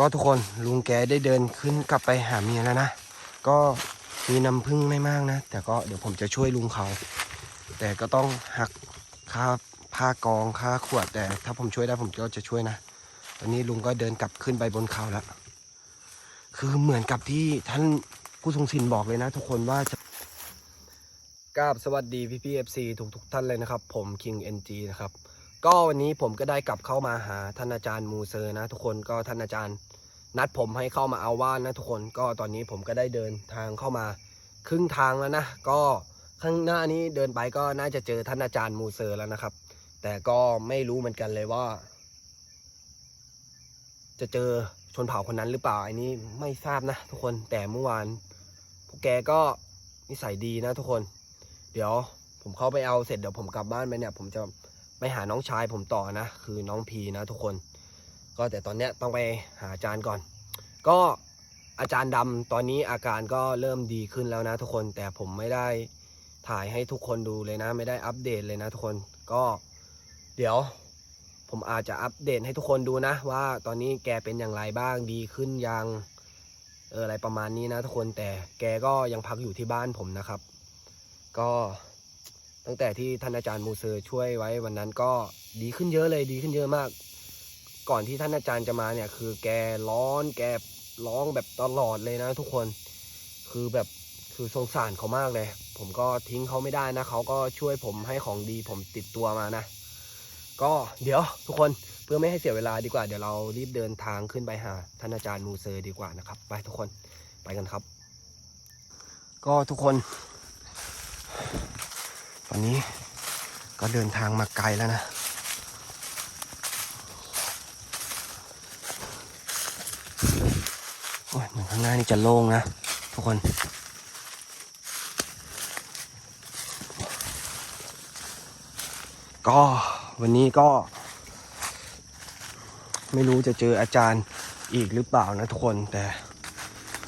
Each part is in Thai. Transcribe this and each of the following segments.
ก็ทุกคนลุงแกได้เดินขึ้นกลับไปหาเมียแล้วนะ ก็มีน้ำพึ่งไม่มากนะ แต่ก็เดี๋ยวผมจะช่วยลุงเขา แต่ก็ต้องหักค่าผ้ากองค่าขวดแต่ถ้าผมช่วยได้ผมก็จะช่วยนะ ตอนนี้ลุงก็เดินกลับขึ้นไปบนเขาแล้ว คือเหมือนกับที่ท่านผู้ทรงศิลป์บอกเลยนะ ทุกคนว่าจะกราบสวัสดีพี่พี่เอฟซีทุกทุกท่านเลยนะครับ ผม King NG นะครับ ก็วันนี้ผมก็ได้กลับเข้ามาหาท่านอาจารย์มูเซอร์นะ ทุกคนก็ท่านอาจารย์ นัดผมให้เข้ามาเอาว่านนะทุกคนก็ตอนนี้ผมก็ได้เดินทางเข้ามาครึ่งทางแล้วนะ ก็ข้างหน้านี้เดินไปก็น่าจะเจอท่านอาจารย์มูเซอร์แล้วนะครับ แต่ก็ไม่รู้เหมือนกันเลยว่า จะเจอชนเผ่าคนนั้นหรือเปล่าอันนี้ไม่ทราบนะทุกคนแต่เมื่อวานพวกแกก็นิสัยดีนะทุกคน เดี๋ยวผมเข้าไปเอาเสร็จเดี๋ยวผมกลับบ้านไปเนี่ย ผมจะไปหาน้องชายผมต่อนะ คือน้องพีนะทุกคน ก็แต่ตอนเนี้ยต้องไปหาอาจารย์ก่อน ก็อาจารย์ดำตอนนี้อาการก็เริ่มดีขึ้นแล้วนะทุกคนแต่ผมไม่ได้ถ่ายให้ทุกคนดูเลยนะ ไม่ได้อัปเดตเลยนะทุกคนก็เดี๋ยว ผมอาจจะอัปเดตให้ทุกคนดูนะ ว่าตอนนี้แกเป็นอย่างไรบ้างดีขึ้นยังเอออะไรประมาณนี้นะทุกคนแต่แกก็ยังพักอยู่ที่บ้านผมนะครับ ก็ตั้งแต่ที่ท่านอาจารย์มูเซอร์ช่วยไว้วันนั้นก็ดีขึ้นเยอะเลยดีขึ้นเยอะมาก ก่อนที่ท่านอาจารย์จะมาเนี่ย คือแกร้อนแกร้องแบบตลอดเลยนะทุกคนคือแบบคือสงสารเขามากเลย ผมก็ทิ้งเขาไม่ได้นะเขาก็ช่วยผมให้ของดีผมติดตัวมานะ ก็เดี๋ยวทุกคนเพื่อไม่ให้เสียเวลาดีกว่า เดี๋ยวเรารีบเดินทางขึ้นไปหาท่านอาจารย์มูเซอร์ดีกว่านะครับ ไปทุกคนไปกันครับ ก็ทุกคน ตอนนี้ก็เดินทางมาไกลแล้วนะ โอ้ยเหมือนข้างหน้านี่จะโล่งนะ ทุกคน ก็วันนี้ก็ ไม่รู้จะเจออาจารย์อีกหรือเปล่านะทุกคนแต่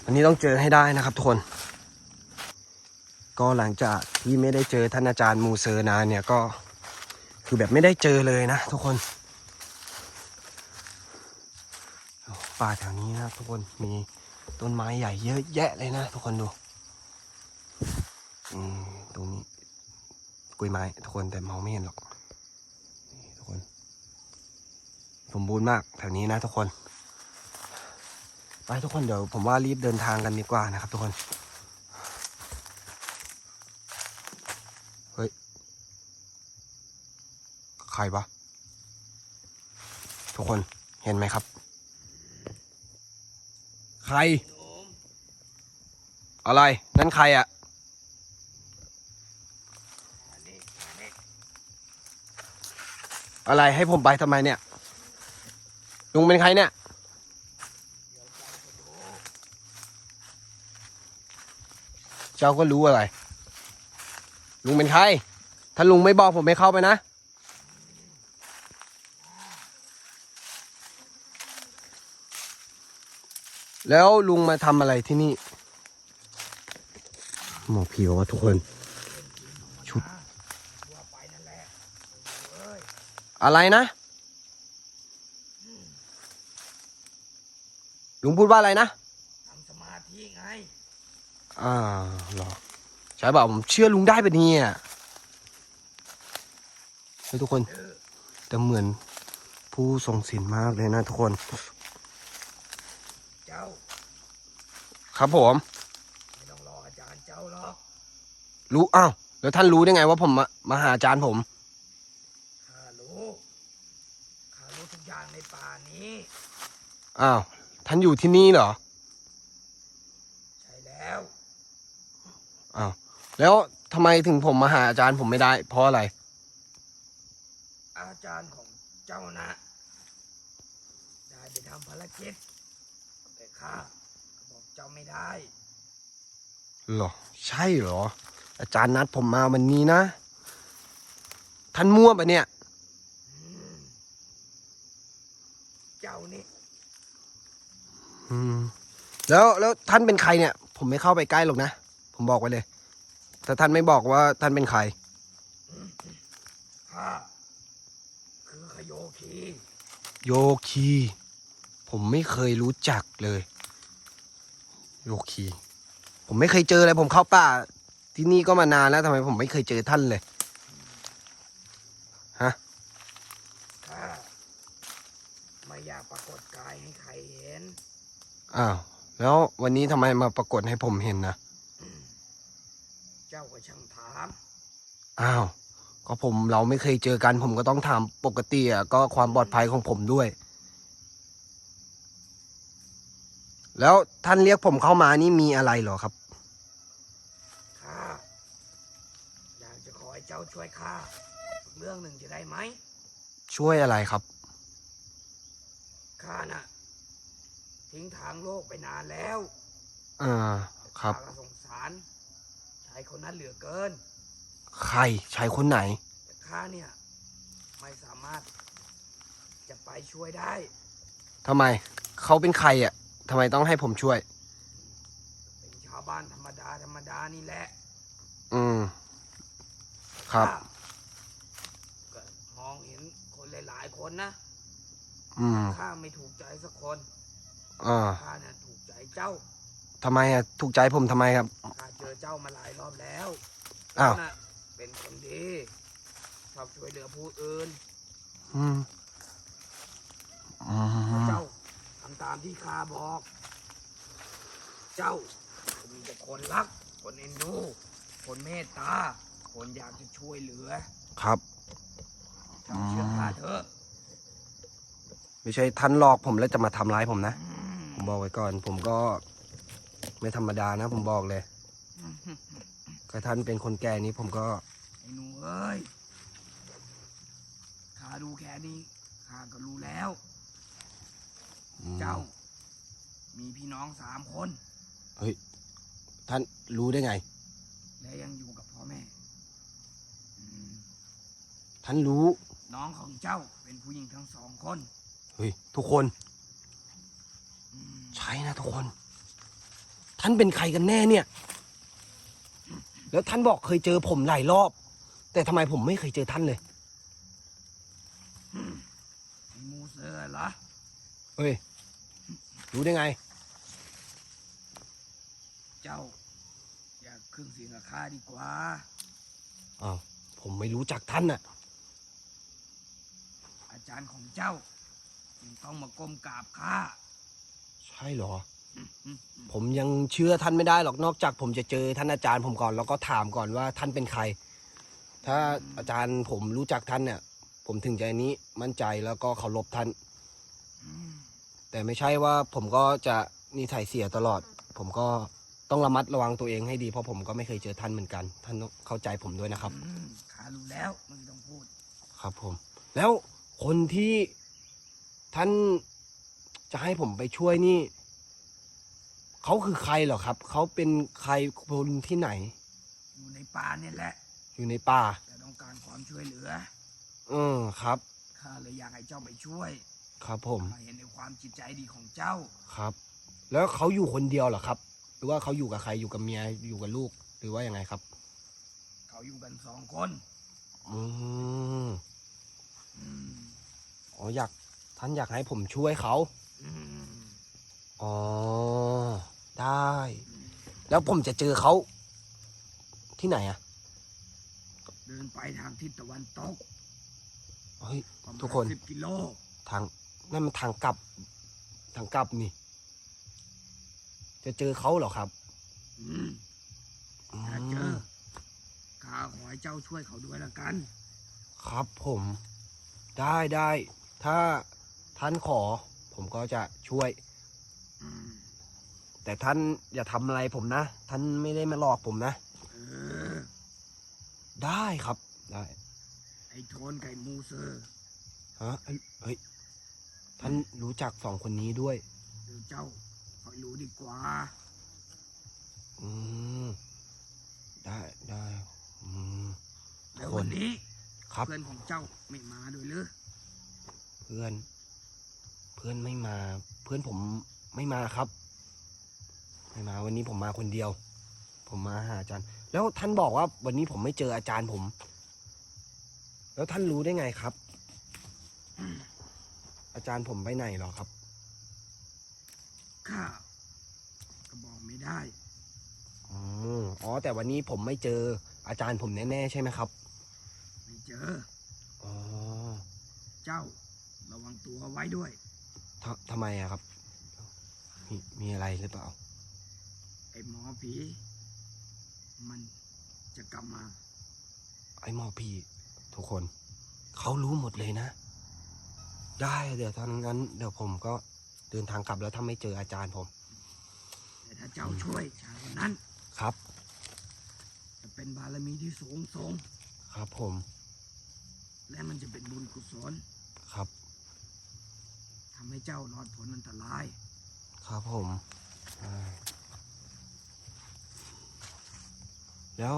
วันนี้ต้องเจอให้ได้นะครับทุกคน ก็หลังจากที่ไม่ได้เจอท่านอาจารย์มูเซอร์นานเนี่ยก็คือแบบไม่ได้เจอเลยนะทุกคนป่าแถวนี้นะครับทุกคนมี ต้นไม้ใหญ่เยอะแยะเลยนะ ทุกคนดูอืมตรงนี้กุยไม้ ทุกคนแต่มองไม่เห็นหรอกทุกคน สมบูรณ์มากแถวนี้นะทุกคนไปทุกคนเดี๋ยวผมว่ารีบเดินทางกันดีกว่านะครับ ทุกคนเฮ้ยใครวะทุกคนเห็นไหมครับ ใคร อะไร นั่นใครอะอะไรให้ผมไปทำไมเนี่ย ลุงเป็นใครเนี่ย เจ้าก็รู้อะไร ลุงเป็นใคร ถ้าลุงไม่บอกผมไม่เข้าไปนะ แล้วลุงมาทำอะไรที่นี่ หมอผีบอกว่าทุกคน ชุด อะไรนะ ลุงพูดว่าอะไรนะทำสมาธิไง อ่าหรอใช่เปล่าผมเชื่อลุงได้ปะเนี่ยเฮ้ยทุกคน แต่เหมือนผู้ทรงศีลมากเลยนะทุกคน เจ้า ครับผม ไม่ต้องรออาจารย์เจ้าหรอกรู้อ้าวแล้วท่านรู้ได้ไงว่าผมมามาหาอาจารย์ผม ข้ารู้ข้ารู้ทุกอย่างในป่านี้ อ้าว ท่านอยู่ที่นี่เหรอ ใช่แล้ว อ้าว แล้วทำไมถึงผมมาหาอาจารย์ผมไม่ได้ เพราะอะไร อาจารย์ของเจ้านะ ได้ไปทำภารกิจแต่ ข้าก็บอกเจ้าไม่ได้เหรอ ใช่เหรอ อาจารย์นัดผมมาวันนี้นะ ท่านมั่วปะเนี่ยอืมเจ้านี่อืม แล้วแล้วท่านเป็นใครเนี่ย ผมไม่เข้าไปใกล้หรอกนะ ผมบอกไว้เลยแต่ท่านไม่บอกว่าท่านเป็นใครข้าคือขโยคี โยคีผผมไม่เคยรู้จักเลย โยคีผมไม่เคยเจอเลยผมเข้าป่า ที่นี่ก็มานานแล้วทำไมผมไม่เคยเจอท่านเลยฮะข้าไม่อยากปรากฏกายให้ใครเห็น อ้าวแล้ววันนี้ทำไมมาปรากฏให้ผมเห็นนะเจ้าก็ช่างถาม อ้าว ก็ผมเราไม่เคยเจอกัน ผมก็ต้องถามปกติอะก็ความปลอดภัยของผมด้วย แล้วท่านเรียกผมเข้ามานี่มีอะไรเหรอครับข้าอยากจะขอให้เจ้าช่วยข้าสักเรื่องหนึ่งจะได้ไหม ช่วยอะไรครับ ข้าน่ะ ทิ้งทางโลกไปนานแล้วอ่าครับข้าก็สงสารชายคนนั้นเหลือเกิน ใครชายคนไหน แต่ข้าเนี่ย ไม่สามารถจะไปช่วยได้ทำไม เขาเป็นใครอะ ทำไมต้องให้ผมช่วย เป็นชาวบ้านธรรมดาธรรมดานี่แหละอืม ครับข้าก็มองเห็นคนหลาย ๆ คนนะอืม ข้าไม่ถูกใจสักคนอ่าข้าเนี่ยถูกใจเจ้าทำไมอะ ถูกใจผมทำไมครับ ข้าเจอเจ้ามาหลายรอบแล้วอ้าวเจ้น่ะเป็นคนดีชอบช่วยเหลือผู้อื่น อืมอืมเจ้าทำตามที่ข้าบอก เจ้ามีแต่คนรัก คนเอ็นดู คนเมตตา คนอยากจะช่วยเหลือครับ เจ้าเชื่อข้าเถอะไม่ใช่ท่านหลอกผมแล้วจะมาทำร้ายผมนะ อืมผมบอกไว้ก่อน ผมก็ไม่ธรรมดานะ ผมบอกเลยก็ท่านเป็นคนแก่นี้ผมก็ ไอ้หนูเอ้ยข้าดูแค่นี้ข้าก็รู้แล้วอืม เจ้า มีพี่น้องสามคน เฮ้ย ท่านรู้ได้ไง และยังอยู่กับพ่อแม่อืมท่านรู้ น้องของเจ้าเป็นผู้หญิงทั้งสองคนเฮ้ย ทุกคน อืมใช่นะทุกคน ท่านเป็นใครกันแน่เนี่ย แล้วท่านบอกเคยเจอผมหลายรอบ แต่ทำไมผมไม่เคยเจอท่านเลย ไอ้มูเซอร์เหรอ เฮ้ย รู้ได้ไง เจ้า อยากครึ่งเสียงกับข้าดีกว่า อ้าวผมไม่รู้จักท่านน่ะ อาจารย์ของเจ้าจึงต้องมาก้มกราบข้าใช่เหรออืมอืมผมยังเชื่อท่านไม่ได้หรอกนอกจาก ผมจะเจอท่านอาจารย์ผมก่อนแล้วก็ถามก่อนว่าท่านเป็นใคร ถ้าอาจารย์ผมรู้จักท่านเนี่ย ผมถึงใจนี้มั่นใจแล้วก็เคารพท่านอืม แต่ไม่ใช่ว่าผมก็จะนิสัยเสียตลอด ผมก็ต้องระมัดระวังตัวเองให้ดีเพราะผมก็ไม่เคยเจอท่านเหมือนกัน ท่านต้องเข้าใจผมด้วยนะครับ อืมข้ารู้แล้วมึงต้องพูด ครับผม แล้วคนที่ท่านจะให้ผมไปช่วยนี่เขาคือใครเหรอครับเขาเป็นใครคนที่ไหน อยู่ในป่าเนี่ยแหละ อยู่ในป่า แต่ต้องการความช่วยเหลือ เออครับ ข้าเลยอยากให้เจ้าไปช่วย ครับผมข้าเห็นในความจิตใจดีของเจ้า ครับ แล้วเขาอยู่คนเดียวเหรอครับ หรือว่าเขาอยู่กับใครอยู่กับเมียอยู่กับลูก หรือว่ายังไงครับ เขาอยู่กันสองคนอืมอืมอ๋ออยากท่านอยากให้ผมช่วยเขาอืมอ๋อได้ แล้วผมจะเจอเขาที่ไหนอะเดินไปทางทิศตะวันตกเฮ้ย ประมาณทุกคน สิบกิโลทาง นั่นมันทางกลับทางกลับนี่ จะเจอเขาเหรอครับอืมอืถ้าเจอมข้าขอให้เจ้าช่วยเขาด้วยละกัน ครับผม ได้ได้ ถ้าท่านขอ ผมก็จะช่วย อืมแต่ท่านอย่าทำอะไรผมนะ ท่านไม่ได้มาหลอกผมนะ เออ ได้ครับ ได้ ไอ้โทนไก่มูเซอร์ ฮะเอ้ยเฮ้ย ท่านรู้จักสองคนนี้ด้วยเดี๋ยวเจ้าคอยรู้ดีกว่า อืม ได้ได้อืมแล้วควันนนี้ครับ เพื่อนของเจ้าไม่มาด้วยหรือเพื่อน เพื่อนไม่มา เพื่อนผมไม่มาครับ ไม่มาวันนี้ผมมาคนเดียว ผมมาหาอาจารย์ แล้วท่านบอกว่าวันนี้ผมไม่เจออาจารย์ผม แล้วท่านรู้ได้ไงครับ อาจารย์ผมไปไหนเหรอครับ ข้าก็บอกไม่ได้ อืมอ๋อ แต่วันนี้ผมไม่เจออาจารย์ผมแน่ๆใช่ไหมครับ ไม่เจอ อ๋อเจ้าระวังตัวไว้ด้วยททำไมอะครับมีมีอะไรหรือเปล่า ไอ้หมอผี มันจะกลับมา ไอ้หมอพี่ทุกคน เขารู้หมดเลยนะ ได้เดี๋ยวทางนั้น เดี๋ยวผมก็เดินทางกลับแล้วถ้าไม่เจออาจารย์ผม แต่ถ้าเจ้าช่วยชายคนนั้น ครับ จะเป็นบารมีที่สูงส่งครับผม และมันจะเป็นบุญกุศลครับ ทำให้เจ้ารอดพ้นอันตราย ครับผมอ่าแล้ว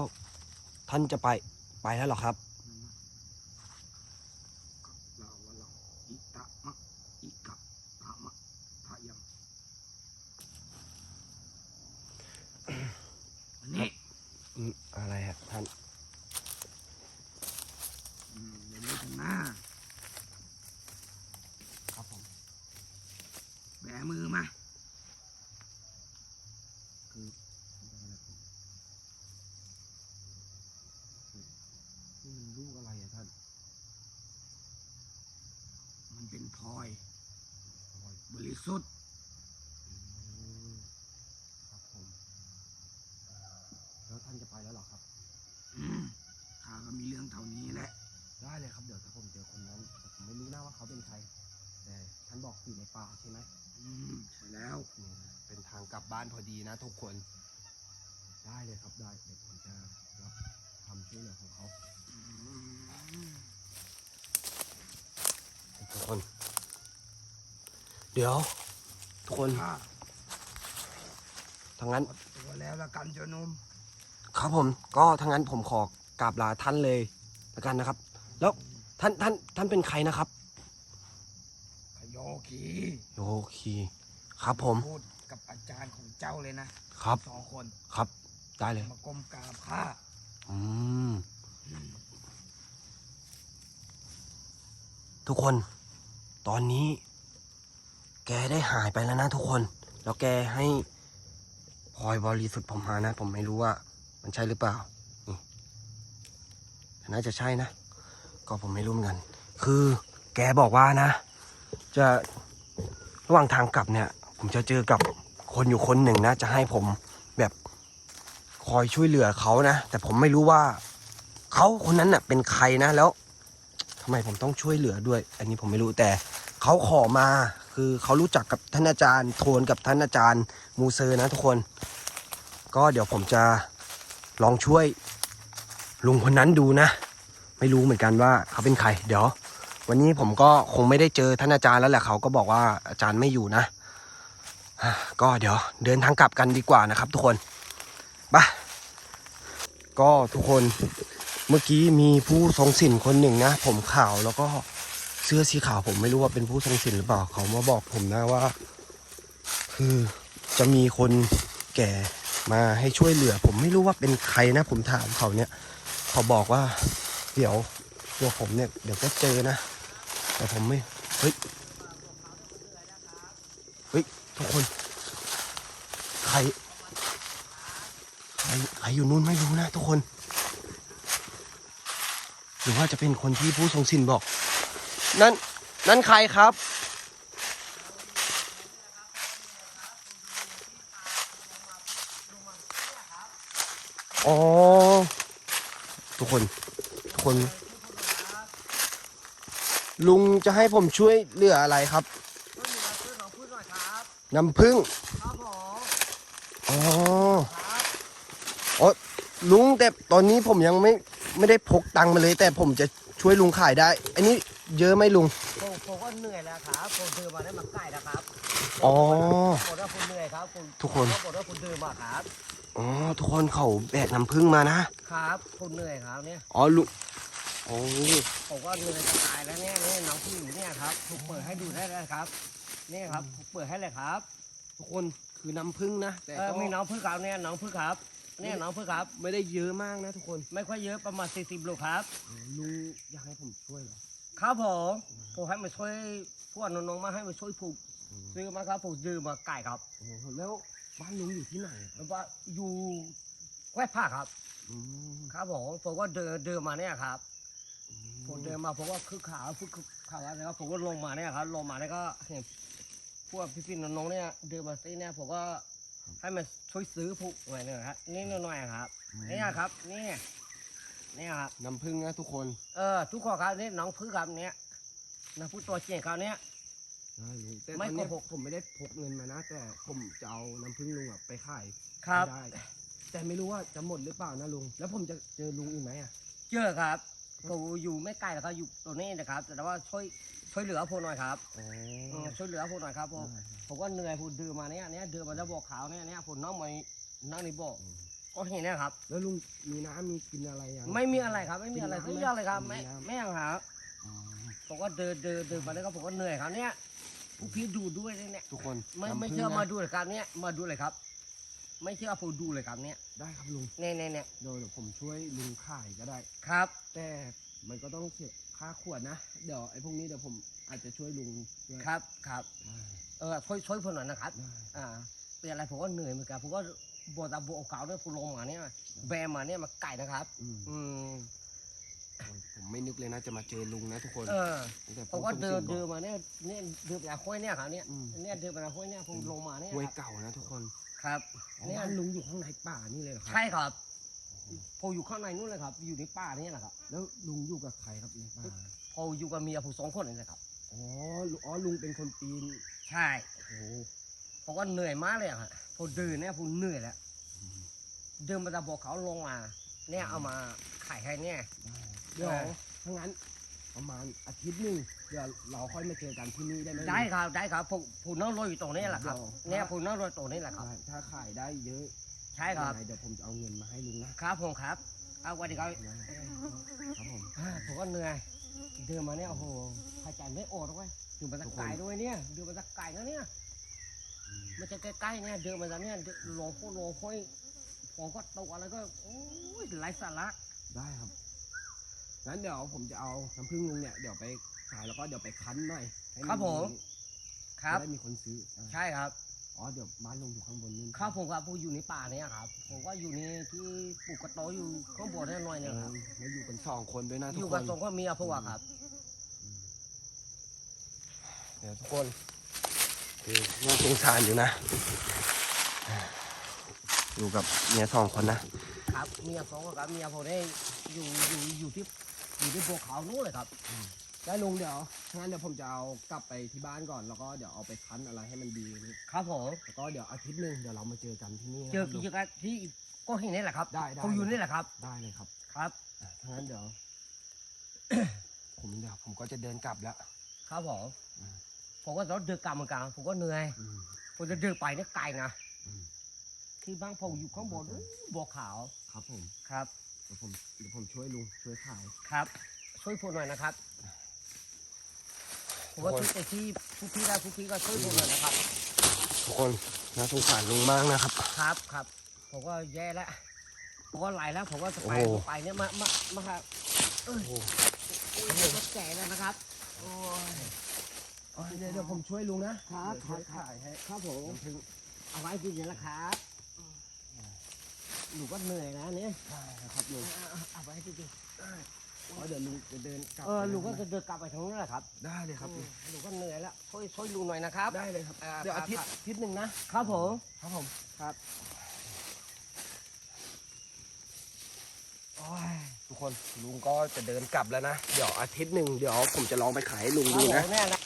ท่านจะไปไปแล้วเหรอครับ นั่นนะก็เราว่าเราอิตะมะอิกะตะมะพะยังอันนี้ อืมอะไรฮะท่าน อืมเดี๋ยวนี้ข้างหน้า ครับผม แบมือมา คือนี่มันลูกอะไรอะท่าน มันเป็น พลอย บริสุทธิ์อืมครับผมแล้วท่านจะไปแล้วเหรอครับอืมข้าก็มีเรื่องเท่านี้แหละ ได้เลยครับเดี๋ยวถ้าผมเจอคนนั้นแต่ผมไม่รู้นะว่าเขาเป็นใคร แต่ท่านบอกอยู่ในป่าใช่ไหมอืมใช่แล้วอืมเป็นทางกลับบ้านพอดีนะทุกคน ได้เลยครับได้เดี๋ยวผมจะรับทำช่วยเหลือของเขาอืมทุกคน เดี๋ยว ทุกคนข้าทางนั้นหมดตัวแล้วละกันเจ้าหนุ่มครับผมก็ทางนั้นผมขอกราบลาท่านเลยแล้วกันนะครับ แล้วท่านท่านท่านเป็นใครนะครับขโยคีโอเคครับผมพูดกับอาจารย์ของเจ้าเลยนะครับสองคนครับได้เลย มากรมกราบข้าอืมอืม ทุกคน ตอนนี้ แกได้หายไปแล้วนะทุกคน แล้วแกให้พลอยบริสุทธิ์ผมมานะ ผมไม่รู้ว่า มันใช่หรือเปล่า นี่น่าจะใช่นะ ก็ผมไม่รู้เหมือนกัน คือแกบอกว่านะ จะระหว่างทางกลับเนี่ย ผมจะเจอกับคนอยู่คนหนึ่งนะ จะให้ผมแบบคอยช่วยเหลือเขานะ แต่ผมไม่รู้ว่าเขาคนนั้นน่ะเป็นใครนะแล้วทำไมผมต้องช่วยเหลือด้วย อันนี้ผมไม่รู้แต่เขาขอมา คือเขารู้จักกับท่านอาจารย์ โทนกับท่านอาจารย์มูเซอร์นะทุกคน ก็เดี๋ยวผมจะลองช่วยลุงคนนั้นดูนะ ไม่รู้เหมือนกันว่าเขาเป็นใคร เดี๋ยว วันนี้ผมก็คงไม่ได้เจอท่านอาจารย์แล้วแหละเขาก็บอกว่าอาจารย์ไม่อยู่นะก็เดี๋ยวเดินทางกลับกันดีกว่านะครับ ทุกคนไปก็ทุกคนเมื่อกี้มีผู้ทรงสินคนหนึ่งนะ ผมขาวแล้วก็ เสื้อสีขาวผมไม่รู้ว่าเป็นผู้ทรงสินหรือเปล่าเขามาบอกผมนะว่า คือจะมีคนแก่มาให้ช่วยเหลือ ผมไม่รู้ว่าเป็นใครนะ ผมถามเขาเนี่ย เขาบอกว่า เดี๋ยวตัวผมเนี่ย เดี๋ยวก็เจอนะ แต่ผมไม่เฮ้ยเฮ้ยทุกคน ใครใครใครอยู่นู่นไม่รู้นะทุกคน หรือว่าจะเป็นคนที่ผู้ทรงสินบอก นั่นนั่นใครครับ อ๋อ ทุกคน ทุกคน ลุงจะให้ผมช่วยเหลืออะไรครับ น้ำพึ่งอ๋ออ๋อลุงแต่ตอนนี้ผมยังไม่ไม่ได้พกตังค์มาเลย แต่ผมจะช่วยลุงขายได้ อันนี้ เยอะไหมลุง ผมผมก็เหนื่อยแล้วครับผมดื่มมาได้มาใกล้แล้วครับอ๋อผมว่าคุณเหนื่อยครับคุณทุกคน ผมว่าคุณดื่มมาครับ อ๋อ ทุกคนเขาแบกน้ำพึ่งมานะ ครับคุณเหนื่อยครับเนี่ย อ๋อลุงโอ้ผมก็เหนื่อยจะตายแล้วเนี่ยนี่น้องผู้หญิงเนี่ยครับผมเปิดให้ดูได้เลยครับนี่ครับผมเปิดให้เลยครับ ทุกคนคือน้ำพึ่งนะแต่เออก็มีน้องพึ่งครับเนี่ยน้องพึ่งครับ เนี่ยน้องพึ่งครับ ไม่ได้เยอะมากนะทุกคน ไม่ค่อยเยอะประมาณ40โลครับ ลุงอยากให้ผมช่วยเหรอ ครับผมผมให้มาช่วยพวกน้องๆมาให้มาช่วยผูกซื้อมาครับผมซื้อมาไก่ครับโอ้โหแล้วบ้านลุงอยู่ที่ไหนครับแล้วว่าอยู่แควผ้าครับ อืมครับผมผมก็เดินเดินมาเนี่ยครับอืผมเดินมาผมก็คึกขาวคึกขาวแล้วนะครับผมก็ลงมาเนี่ยครับ ลงมาเนี่ยก็เห็นพวกพี่ๆน้องๆเนี่ยเดินมาซื้อเนี่ยผมก็ให้มันช่วยซื้อพวกหน่อยหนึงครับนี่หน่อยๆครับเนี่ยครับนี่เนี่ยครับ น้ำผึ้งนะทุกคนเออ ทุกคนครับนี่น้องพึ่งครับเนี่ยน้องพึ่งตัวเจ๋งเขาเนี่ยได้ลุงแต่ตไม่อนเนี้ยโกหก ผมไม่ได้พกเงินมานะ แต่ผมจะเอาน้ำผึ้งลุงอะไปขายครับได้ แต่ไม่รู้ว่าจะหมดหรือเปล่านะลุง แล้วผมจะเจอลุงอีกไหมอะเจอครับผมอยู่ไม่ไกลแล้วครับอยู่ตัวนี้นะครับ แต่ว่าช่วยช่วยเหลือผมหน่อยครับอ๋อเออช่วยเหลือผมหน่อยครับผมได้ผมก็เหนื่อยผมดื่มมาเนี่ยเนี่ยดื่มมาจะบอกขาวเนี่ยเนี่ยผมน้องมานั่งในบอก ก็เห็นเนะครับ แล้วลุงมีน้ำมีกินอะไรยังไม่มีอะไรครับ ไม่มีอะไรกิทุนกน้ำไหมอย่างเลยครับ ไม่กินน้ำ ไม่ยังครับอ๋อผมก็เดินเดินเดินมาแล้วก็ผมก็เหนื่อยครับเนี่ยผู้พี่ดูด้วยเนี่ยทุกคนไม่น้ำไม่ผึ้งเชื่อนะมาดูเลยครับเนี่ยมาดูเลยครับ ไม่เชื่อผมดูเลยครับเนี่ยได้ครับลุงเนี่ยเนี่ยเนี่ยเดี๋ยวเดี๋ยวผมช่วยลุงขายก็ได้ ครับ แต่มันก็ต้องเสียค่าขวดนะ เดี๋ยวไอ้พวกนี้เดี๋ยวผมอาจจะช่วยลุงด้วยครับครับ ได้เออช่วยช่วยผมหน่อยนะครับ ได้อ่าเป็นอะไรผมก็เหนื่อยเหมือนกันผมก็ บวตาบวเก่าด้วยผมลงมาเนี่ยแบมมาเนี่ยมาไก่นะครับ อืมอืมผมไม่นึกเลยนะจะมาเจอลุงนะทุกคนเออตั้งแต่ผมก็เดินส่งเดินบอกมาเนี่ยเนี่ยเดินไปหาห้วยเนี่ยครับเนี่ยอืมเนี่ยเดินไปหาห้วยเนี่ยผมลงมาเนี่ยห้วยครับเก่านะทุกคนครับอ๋อเนี่ยบ้านลุงอยู่ข้างในป่านี่เลยเหรอครัใช่ครับผมอยู่ข้างในนู่นเลยครับ อยู่ในป่านี่แหละครับแล้วลุงอยู่กับใครครับในป่าผมอยู่กับเมียผมสองคนนี่แหละครับ อ๋อลุอ๋อลุงเป็นคนปีนใช่โอ้โหผมก็เหนื่อยมากเลยอะครับ ผมเดินเนี่ยผมเหนื่อยแล้วเดินมาจากบอกเขาลงมาเนี่ยเอามาขายให้เนี่ยเดี๋ยวเออถ้างั้นประมาณอาทิตย์หนึ่งเดี๋ยวเราค่อยมาเจอกันที่นี่ได้ไหมลุงได้ครับได้ครับผมผมนั่งรออยู่ตรงนี้แหละครับเดี๋ยวเนี่ยผมนั่งรอตรงนี้แหละครับ ได้ถ้าขายได้เยอะใช่ครับยังไงเดี๋ยวผมจะเอาเงินมาให้ลุงนะครับผมครับ เอาวันนี้ครับครับผมอ่าผมก็เหนื่อยเดินมาเนี่ยโอ้โหหายใจไม่ออกเลยดูมาตะไก่ด้วยเนี่ยดูมาตะไก่นะเนี่ย มันจะใกล้ๆเนี่ยเดินมาจากเนี่ยหลงโคหลงห้อยผมก็ตกอะไรก็โอ้ยไร้สาระได้ครับงั้นเดี๋ยวผมจะเอาน้ำผึ้งลุงเนี่ยเดี๋ยวไปขายแล้วก็เดี๋ยวไปคั้นหน่อยให้นครับผม ครับ จะได้มีคนซื้ออ่าใช่ครับ อ๋อเดี๋ยวบ้านลุงอยู่ข้างบนนู่นครับผมครับผมอยู่ในป่าเนี่ยครับ ผมก็อยู่ในที่ปลูกกระโตอยู่ข้างบนเนี่ยหน่อยเอเนี่ยอครับแล้วอยู่กันสองคนด้วยนะอทุกยู่คกับนสองคนเมียผมอะครับ เดี๋ยวทุกคน คือน่าสงสารอยู่นะ อยู่กับเมียสองคนนะ ครับเมียสองคนครับเมียผมเนี่ยอยู่อยู่อยู่ที่อยู่ที่ภูเขานู้นเลยครับได้ลุงเดี๋ยวงั้นเดี๋ยวผมจะเอากลับไปที่บ้านก่อนแล้วก็เดี๋ยวเอาไปคั้นอะไรให้มันดีนี่ครับผมแล้วก็เดี๋ยวอาทิตย์หนึ่งเดี๋ยวเรามาเจอกันที่นี่นะเจอครับลุงเจอกันที่ก็เห็นนี่แหละครับได้ได้ผมอยู่นี่แหละครับ ได้เลยครับครับอะถ้างั้นเดี๋ยวผมเดี๋ยวผมก็จะเดินกลับแล้ว ครับผมอืม ผมก็ต้องเดินกลับเหมือนกันผมก็เหนื่อยอืมผมจะเดินไปเนี่ยไกลนะอืมที่บ้านผมอยู่ข้างบนบัวขาวครับผมครับเดี๋ยวผมเดี๋ยวผมช่วยลุงช่วยขายครับ ช่วยผมหน่อยนะครับ ผมว่าช่วยแต่ที่ผู้พี่ได้ผู้พี่ก็ช่วยผมหน่อยนะครับทุกคนน่าสงสารลุงมากนะครับ ครับครับผมก็แย่แล้วผมก็ไหลแล้วผมก็จะไปโอ้โหไปเนี่ยมามามาครับเอ้ยโอ้โอ้ยรถแก่แล้วนะครับโอ้ย เดี๋ยวเดี๋ยวผมช่วยลุงนะครับเดี๋ยวช่วยครับขายให้ครับผมน้ำผึ้งเอาไว้กินเนี่ยแหละครับหนูก็เหนื่อยนะเนี่ยได้นะครับลุงเอาเอาเอาไว้กินเพราะเดี๋ยวลุงจะเดินกลับเออไปลุงก็นะจะเดินกลับไปทางนู้นแหละครับได้เลยครับลุงลุงก็เหนื่อยแล้วช่วยช่วยลุงหน่อยนะครับ ได้เลยครับ อ่าเดี๋ยวอาทิตย์ครับ อาทิตย์หนึ่งนะครับผมครับผมครับโอ้ยทุกคนลุงก็จะเดินกลับแล้วนะ เดี๋ยวอาทิตย์หนึ่งเดี๋ยวผมจะลองไปขายให้ลุงครับดูผนะมเนี่ยนะ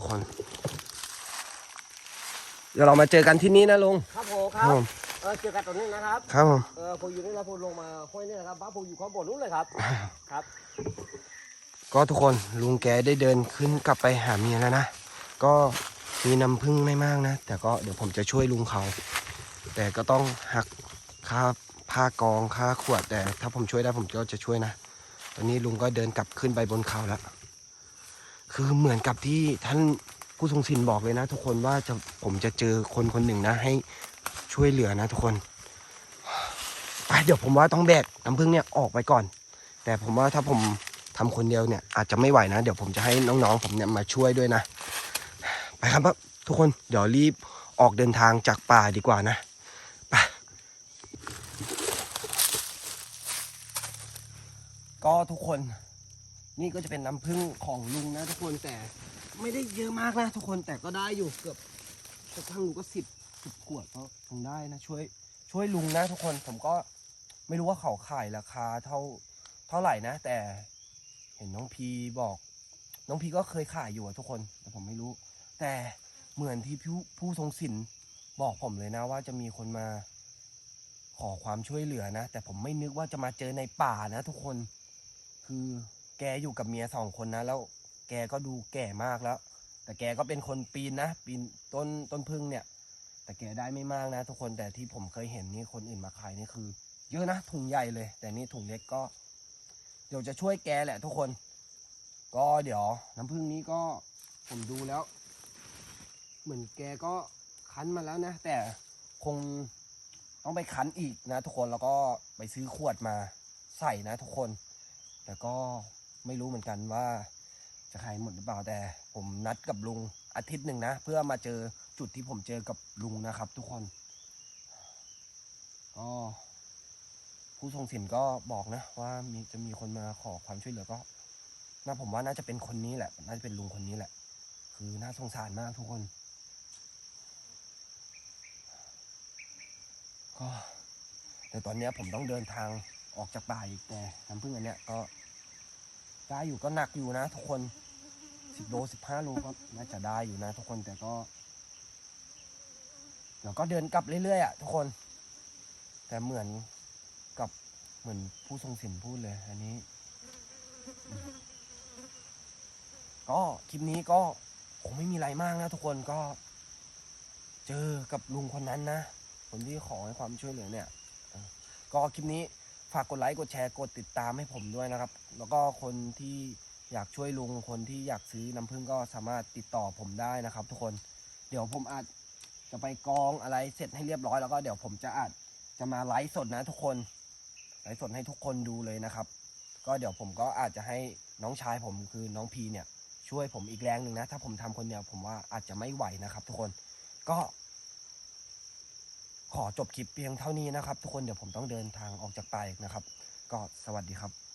ทุกคน เดี๋ยวเรามาเจอกันที่นี่นะลุง ครับผมคครัรับบผม เออเจอกันตรงนี้นะครับ ครับผม เออผมอยู่นี่แล้วผมลงมาห้วยนี่นะครับบ้านผมอยู่ข้างบนนู้นเลยครับ ครับ ก็ทุกคนลุงแกได้เดินขึ้นกลับไปหาเมียแล้วนะ ก็มีน้ำพึ่งไม่มากนะ แต่ก็เดี๋ยวผมจะช่วยลุงเขา แต่ก็ต้องหักค่าผ้ากองค่าขวดแต่ถ้าผมช่วยได้ผมก็จะช่วยนะ ตอนนี้ลุงก็เดินกลับขึ้นไปบนเขาแล้ว คือเหมือนกับที่ท่านผู้ทรงศีลป์บอกเลยนะ ทุกคนว่าจะผมจะเจอคนคนหนึ่งนะ ให้ช่วยเหลือนะ ทุกคนไปเดี๋ยวผมว่าต้องแบกน้ำพึ่งเนี่ยออกไปก่อน แต่ผมว่าถ้าผมททำคนเดียวเนี่ย อาจจะไม่ไหวนะ เดี๋ยวผมจะให้น้องๆ ผมเนี่ยมาช่วยด้วยนะ ไปครับทุกคนเดี๋ยวรีบออกเดินทางจากป่าดีกว่านะไปก็ทุกคน นี่ก็จะเป็นน้ำผึ้งของลุงนะทุกคนแต่ไม่ได้เยอะมากนะทุกคนแต่ก็ได้อยู่เกือบกระทั่งลุงก็สิบสิบขวดก็คงได้นะช่วย ช่วยลุงนะทุกคนผมก็ไม่รู้ว่าเขาขายราคาเท่าเท่าไหร่นะ แต่เห็นน้องพีบอก น้องพีก็เคยขายอยู่อะทุกคน แต่ผมไม่รู้ แต่เหมือนที่ผู้ผู้ทรงศิลป์บอกผมเลยนะว่าจะมีคนมาขอความช่วยเหลือนะ แต่ผมไม่นึกว่าจะมาเจอในป่านะ ทุกคนคือ แกอยู่กับเมียสองคนนะ แล้วแกก็ดูแก่มากแล้ว แต่แกก็เป็นคนปีนนะ ปีนต้นต้นพึ่งเนี่ย แต่แกได้ไม่มากนะ ทุกคนแต่ที่ผมเคยเห็นนี่คนอื่นมาขายนี่คือ เยอะนะถุงใหญ่เลย แต่นี่ถุงเล็กก็ เดี๋ยวจะช่วยแกแหละ ทุกคน ก็เดี๋ยว น้ำพึ่งนี้ก็ผมดูแล้ว เหมือนแกก็คั้นมาแล้วนะ แต่คงต้องไปคั้นอีกนะ ทุกคนแล้วก็ไปซื้อขวดมาใส่นะ ทุกคนแต่ก็ ไม่รู้เหมือนกันว่า จะขายหมดหรือเปล่าแต่ ผมนัดกับลุงอาทิตย์หนึ่งนะ เพื่อมาเจอจุดที่ผมเจอกับลุงนะครับ ทุกคนก็ผู้ทรงศิลก็บอกนะ ว่ามีจะมีคนมาขอความช่วยเหลือก็น่าผมว่าน่าจะเป็นคนนี้แหละ น่าจะเป็นลุงคนนี้แหละ คือน่าสงสารมากทุกคนก็แต่ตอนนี้ผมต้องเดินทางออกจากป่าอีกแต่น้ำพึ่งอันเนี้ยก็ ได้อยู่ก็หนักอยู่นะ ทุกคนสิบโลสิบห้าโลก็น่าจะได้อยู่นะทุกคนแต่ก็เดี๋ยวก็เดินกลับเรื่อยๆอะทุกคน แต่เหมือนกับเหมือนผู้ทรงศิลป์พูดเลย อันนี้ ก็คลิปนี้ก็คงไม่มีอะไรมากนะทุกคนก็ เจอกับลุงคนนั้นนะคนที่ขอให้ความช่วยเหลือเนี่ย ก็คลิปนี้ ฝากกดไลค์กดแชร์กดติดตามให้ผมด้วยนะครับ แล้วก็คนที่อยากช่วยลุงคนที่อยากซื้อน้ำผึ้งก็สามารถติดต่อผมได้นะครับ ทุกคนเดี๋ยวผมอาจจะไปกองอะไรเสร็จให้เรียบร้อยแล้วก็เดี๋ยวผมจะอาจจะมาไลฟ์สดนะทุกคนไลฟ์สดให้ทุกคนดูเลยนะครับ ก็เดี๋ยวผมก็อาจจะให้น้องชายผมคือน้องพีเนี่ยช่วยผมอีกแรงหนึ่งนะ ถ้าผมทำคนเดียวผมว่าอาจจะไม่ไหวนะครับ ทุกคนก็ ขอจบคลิปเพียงเท่านี้นะครับ ทุกคนเดี๋ยวผมต้องเดินทางออกจากไปนะครับ ก็สวัสดีครับ